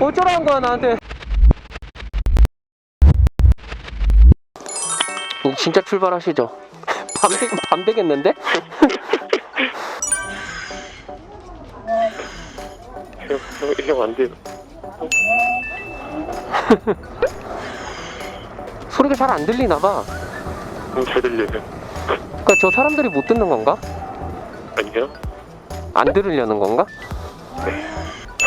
어쩌라는 거야 나한테 이거 진짜 출발하시죠 밤, 되, 밤 되겠는데? 형, 형, 안 돼요. 소리가 잘 안 들리나 봐 형, 잘 들려요. 그러니까 저 사람들이 못 듣는 건가? 아니요? 안 들으려는 건가?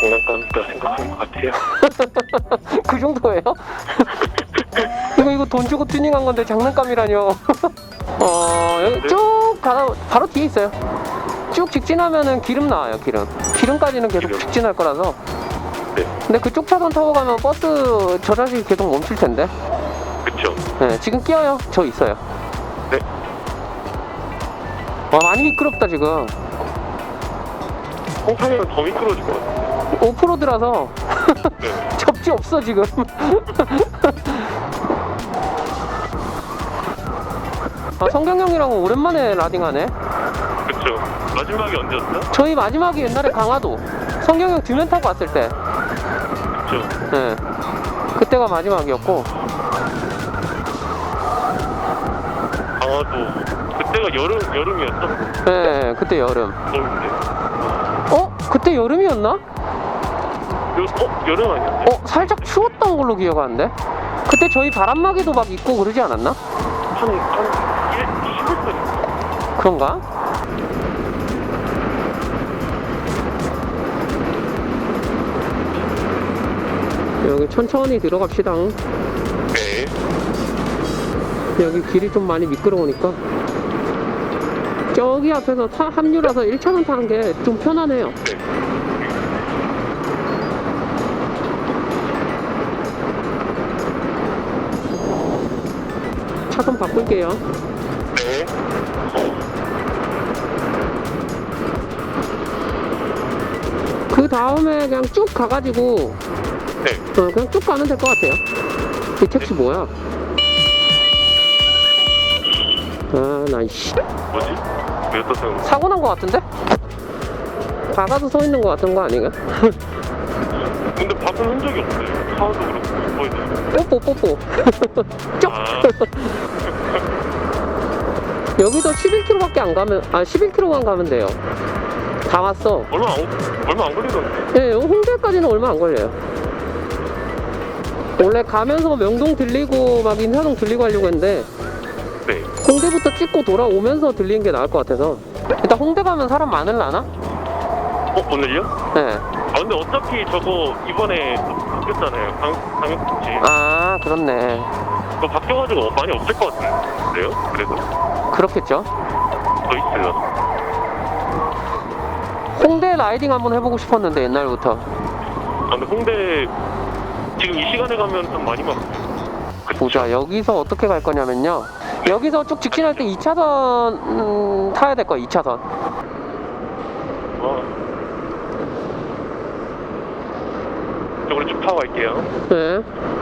장난감이다 생각하는 것 같아요. 그 정도예요? 이거 이거 돈 주고 튜닝한 건데 장난감이라뇨. 어 여기 쭉 가다 바로 뒤에 있어요. 쭉 직진하면은 기름 나와요 기름. 기름까지는 계속 기름. 직진할 거라서. 네. 근데 그쪽 차선 타고 가면 버스 저 자식이 계속 멈출 텐데. 그쵸? 네, 지금 끼어요. 저 있어요. 네. 와 많이 미끄럽다 지금. 홍판이랑 더 미끄러질 것 같아요. 오프로드라서 네. 접지 없어 지금. 아 성경 형이랑 오랜만에 라딩하네. 그쵸? 마지막이 언제였죠? 저희 마지막이 옛날에 강화도 성경 형 듀면 타고 왔을 때. 그쵸? 예. 그때가 마지막이었고. 강화도 그때가 여름, 여름이었죠? 예, 그때 여름. 어? 그때 여름이었나? 여, 어? 여름 아니었어요? 어? 살짝 추웠던 걸로 기억하는데? 그때 저희 바람막이도 막 입고 그러지 않았나? 한, 한 1, 10월 그런가? 여기 천천히 들어갑시다. 네. 여기 길이 좀 많이 미끄러우니까. 저기 앞에서 타, 합류라서 1차선 타는 게 좀 편하네요. 네. 바꿀게요. 네. 그 다음에 그냥 쭉 가가지고 네. 어, 그냥 쭉 가면 될 것 같아요. 이 택시 뭐야? 아, 나 이씨. 뭐지? 왜 떠세요? 사고 난 것 같은데? 가가도 서 있는 것 같은 거 아닌가? 근데 박은 흔적이 없어요. 차도 그렇고, 거의 다. 뽀뽀 뽀뽀. 쪽. 아, 여기서 11km밖에 안 가면 아 11km만 가면 돼요. 다 왔어. 얼마 안, 얼마 안 걸리던데. 예, 홍대까지는 얼마 안 걸려요. 원래 가면서 명동 들리고 막 인사동 들리고 하려고 했는데 네. 홍대부터 찍고 돌아오면서 들리는 게 나을 것 같아서 일단 홍대 가면 사람 많을라나? 어, 오늘요? 네. 아, 근데 어차피 저거 이번에 바뀌었잖아요. 강, 강력국지. 아 그렇네. 그거 바뀌어가지고 많이 없을 것 같은데요? 그래도? 그렇겠죠. 더 있어요. 홍대 라이딩 한번 해보고 싶었는데 옛날부터. 아, 근데 홍대 지금 이 시간에 가면 좀 많이 막혀요. 보자 여기서 어떻게 갈 거냐면요. 여기서 쭉 직진할 때 2차선 음, 타야 될 거야 2차선. 어. 이쪽으로 쭉 타고 갈게요. 네.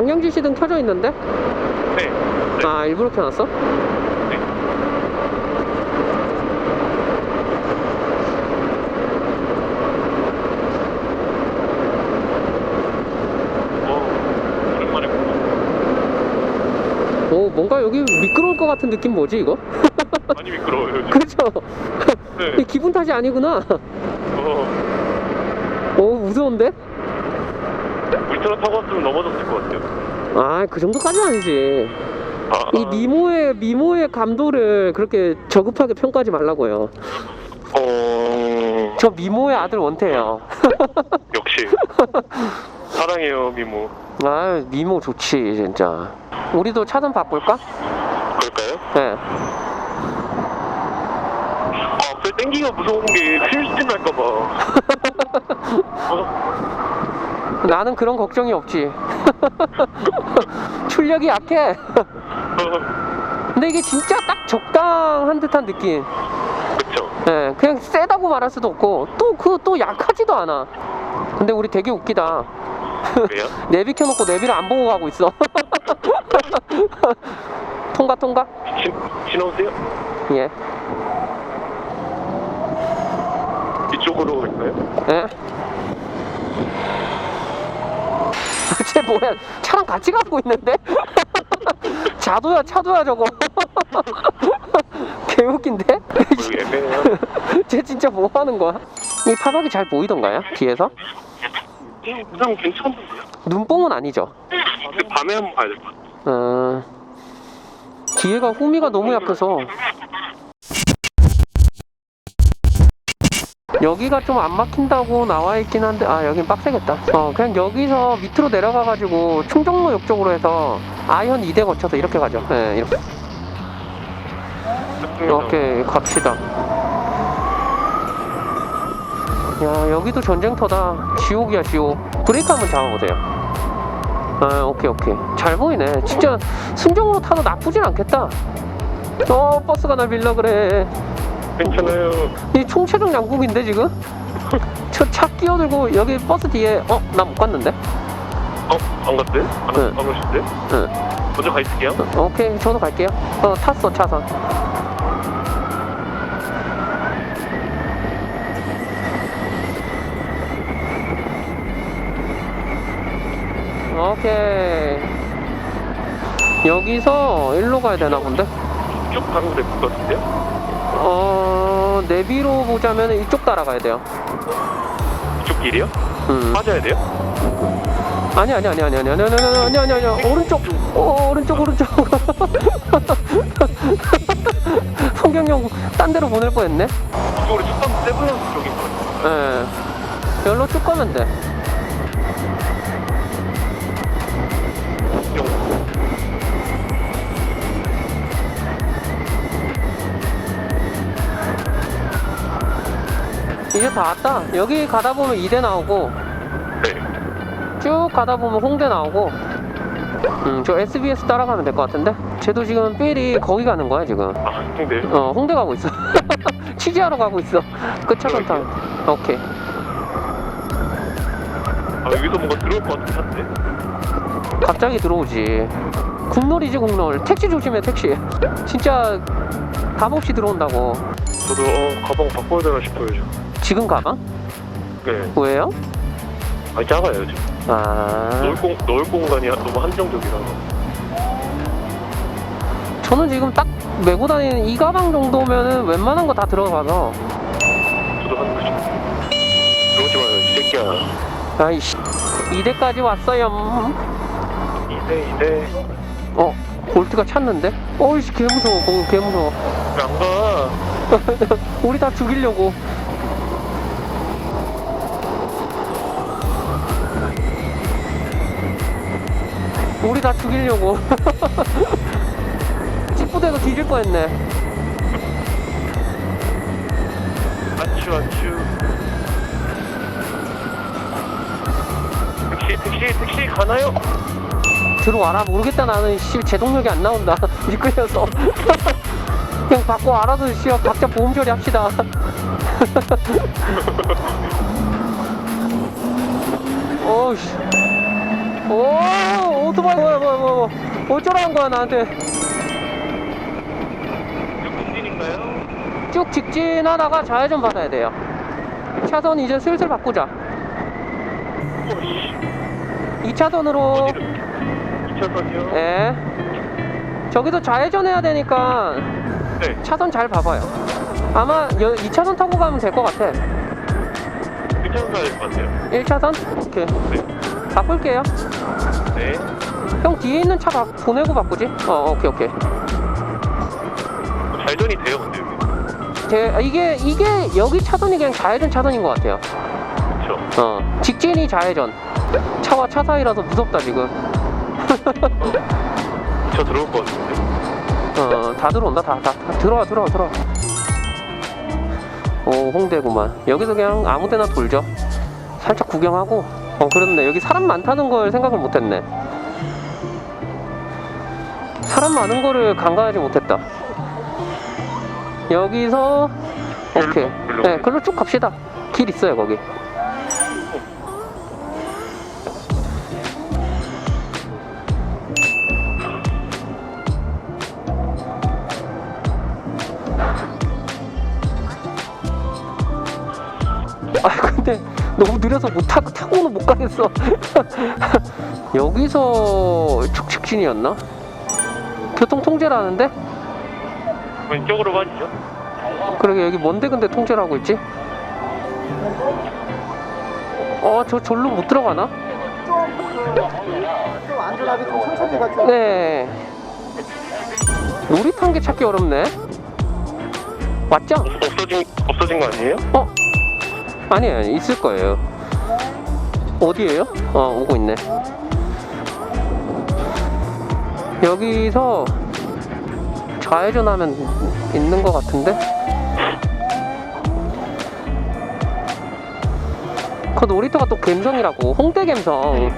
방향 지시등 켜져 있는데? 네. 네. 아 일부러 켜놨어? 네. 어, 오랜만에 보네. 오 뭔가 여기 미끄러울 것 같은 느낌 뭐지 이거? 많이 미끄러워요. 요즘. 그렇죠? 네. 이 기분 탓이 아니구나. 어, 오 무서운데? 물처럼 타고 왔으면 넘어졌을 것 같아요. 아 그 정도까지는 아니지. 아, 이 미모의 미모의 감도를 그렇게 저급하게 평가하지 말라고요. 어, 저 미모의 아들 원태예요. 역시. 사랑해요, 미모. 아 미모 좋지 진짜. 우리도 차선 바꿀까? 그럴까요? 네. 아, 앞에 땡기가 무서운 게 필스팀 날까봐. 어? 나는 그런 걱정이 없지. 출력이 약해. 근데 이게 진짜 딱 적당한 듯한 느낌. 그쵸. 예, 그냥 세다고 말할 수도 없고 또 그 또 약하지도 않아. 근데 우리 되게 웃기다. 왜요? 내비 켜놓고 내비를 안 보고 가고 있어. 통과 통과. 지, 지나오세요? 예. 이쪽으로 갈까요? 예? 쟤 뭐야? 차랑 같이 가고 있는데? 자도야 차도야 저거. 개웃긴데? 쟤 진짜 뭐 하는 거야? 이 파박이 잘 보이던가요? 뒤에서? 그냥 그냥 괜찮은데요? 눈뽕은 아니죠? 근데 밤에 한번 봐야 될 것 같아요. 어... 뒤에가 후미가 너무 약해서 여기가 좀 안 막힌다고 나와 있긴 한데 아 여긴 빡세겠다. 어 그냥 여기서 밑으로 내려가 가지고 충정로역 쪽으로 해서 아현 2대 거쳐서 이렇게 가죠. 네 이렇게. 오케이 갑시다. 야 여기도 전쟁터다. 지옥이야 지옥. 브레이크 한번 잡아보세요. 아 오케이 오케이. 잘 보이네. 진짜 순정으로 타도 나쁘진 않겠다. 어 버스가 날 밀려 그래 괜찮아요. 이 총체적 양국인데 지금? 저 차 끼어들고 여기 버스 뒤에 어? 나 못 갔는데? 어? 안 갔대? 안, 네. 안 가신대? 응 먼저 가 있을게요. 어, 오케이 저도 갈게요 어 탔어 차선 오케이 여기서 일로 가야 되나 본데? 쭉 가면 될 것 같은데요? 어 내비로 보자면 이쪽 따라가야 돼요 이쪽 길이요? 음. 빠져야 돼요? 아니 아니 아니 아니 아니 아니 아니 아니 아니 아니 아니 오른쪽 어 오른쪽 오른쪽 성경용 딴 데로 보낼 뻔했네 이쪽으로 쭉 가면 세븐하우스 쪽인 것 같아요. 예 여기로 쭉 가면 돼 이제 다 왔다 여기 가다 보면 이대 나오고 네. 쭉 가다 보면 홍대 나오고 음 저 SBS 따라가면 될 것 같은데 쟤도 지금 삘이 거기 가는 거야 지금 아, 홍대. 어 홍대 가고 있어 취재하러 가고 있어 끝차선 타 오케이 아, 여기서 뭔가 들어올 것 같은 차인데? 갑자기 들어오지. 국놀이지 국놀. 택시 조심해 택시. 진짜 답 없이 들어온다고. 저도, 어, 가방 바꿔야 되나 싶어요, 저. 지금 가방? 네. 왜요? 아니, 작아요, 지금. 아 넣을, 공, 넣을 공간이 너무 한정적이라서. 저는 지금 딱 메고 다니는 이 가방 정도면은 웬만한 거 다 들어가서. 저도 하는 거죠. 들어오지 마요, 이 새끼야. 아이씨. 이대까지 왔어요. 이대, 이대. 어 볼트가 찼는데? 어이씨 개 무서워. 공, 개 무서워. 왜안 가? 우리 다 죽이려고. 우리 다 죽이려고. 찌뿌대가 뒤질 뻔했네. 아추, 아추. 택시, 택시, 택시 가나요? 들어와라 모르겠다 나는 씨 제동력이 안 나온다 미끌려서 그냥 받고 알아서 씨 각자 보험 처리 합시다 어우씨 오 오토바이 뭐야 뭐야 뭐야 어쩌라는 거야 나한테 이거 공진인가요? 쭉 직진하다가 좌회전 받아야 돼요 차선 이제 슬슬 바꾸자 오씨. 2차선으로 어디로? 2차선이요? 예 저기도 좌회전 해야 되니까 네. 차선 잘 봐봐요. 아마 2차선 타고 가면 될 것 같아. 1차선 가야 될 것 같아요. 1차선? 오케이. 네. 바꿀게요. 네. 형 뒤에 있는 차 바, 보내고 바꾸지? 어, 오케이, 오케이. 잘전이 돼요, 근데 여기. 제, 아, 이게, 이게 여기 차선이 그냥 좌회전 차선인 것 같아요. 그쵸. 어, 직진이 좌회전. 차와 차 사이라서 무섭다, 지금. 저 들어올 것 같은데. 어, 다 들어온다, 다, 다. 다. 들어와, 들어와, 들어와. 오, 홍대구만. 여기서 그냥 아무 데나 돌죠. 살짝 구경하고. 어, 그렇네. 여기 사람 많다는 걸 생각을 못 했네. 사람 많은 거를 간과하지 못했다. 여기서, 오케이. 네, 글로 쭉 갑시다. 길 있어요, 거기. 아 근데 너무 느려서 못 타고 타고는 못 가겠어. 여기서 축직진이었나? 교통 통제라는데? 왼쪽으로 가시죠. 그러게 여기 뭔데 근데 통제를 하고 있지? 어 저 절로 못 들어가나? 좀 안전하게 좀 천천히 가죠. 네. 놀이탄 게 찾기 어렵네. 맞죠? 없어진 없어진 거 아니에요? 어? 아니에요, 아니, 있을 거예요. 어디에요? 어, 오고 있네. 여기서 좌회전하면 있는 것 같은데? 그 놀이터가 또 갬성이라고, 홍대 갬성.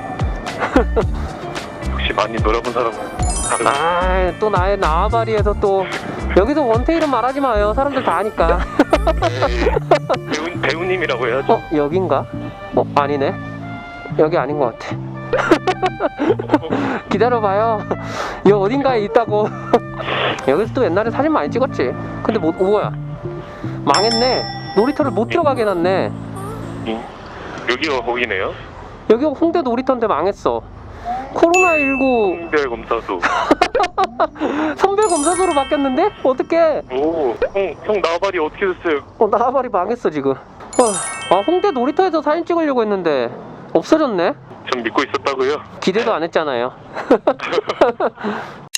역시 많이 놀아본 사람은. 아, 또 나의 나와바리에서 또, 여기서 원테일은 말하지 마요. 사람들 다 아니까. 배우 배우님이라고 해야죠. 어, 여긴가? 어, 아니네. 여기 아닌 것 같아. 기다려봐요. 여기 어딘가에 있다고. 여기서 또 옛날에 사진 많이 찍었지. 근데 뭐, 뭐야? 망했네. 놀이터를 못 들어가게 해놨네. 음, 여기가 거기네요. 여기가 홍대 놀이터인데 망했어. 코로나19 홍대 검사소. 선별 검사소로 바뀌었는데? 어떡해. 오, 형, 형 나발이 어떻게 됐어요? 어, 나발이 망했어, 지금. 어, 아, 홍대 놀이터에서 사진 찍으려고 했는데 없어졌네? 전 믿고 있었다고요. 기대도 안 했잖아요.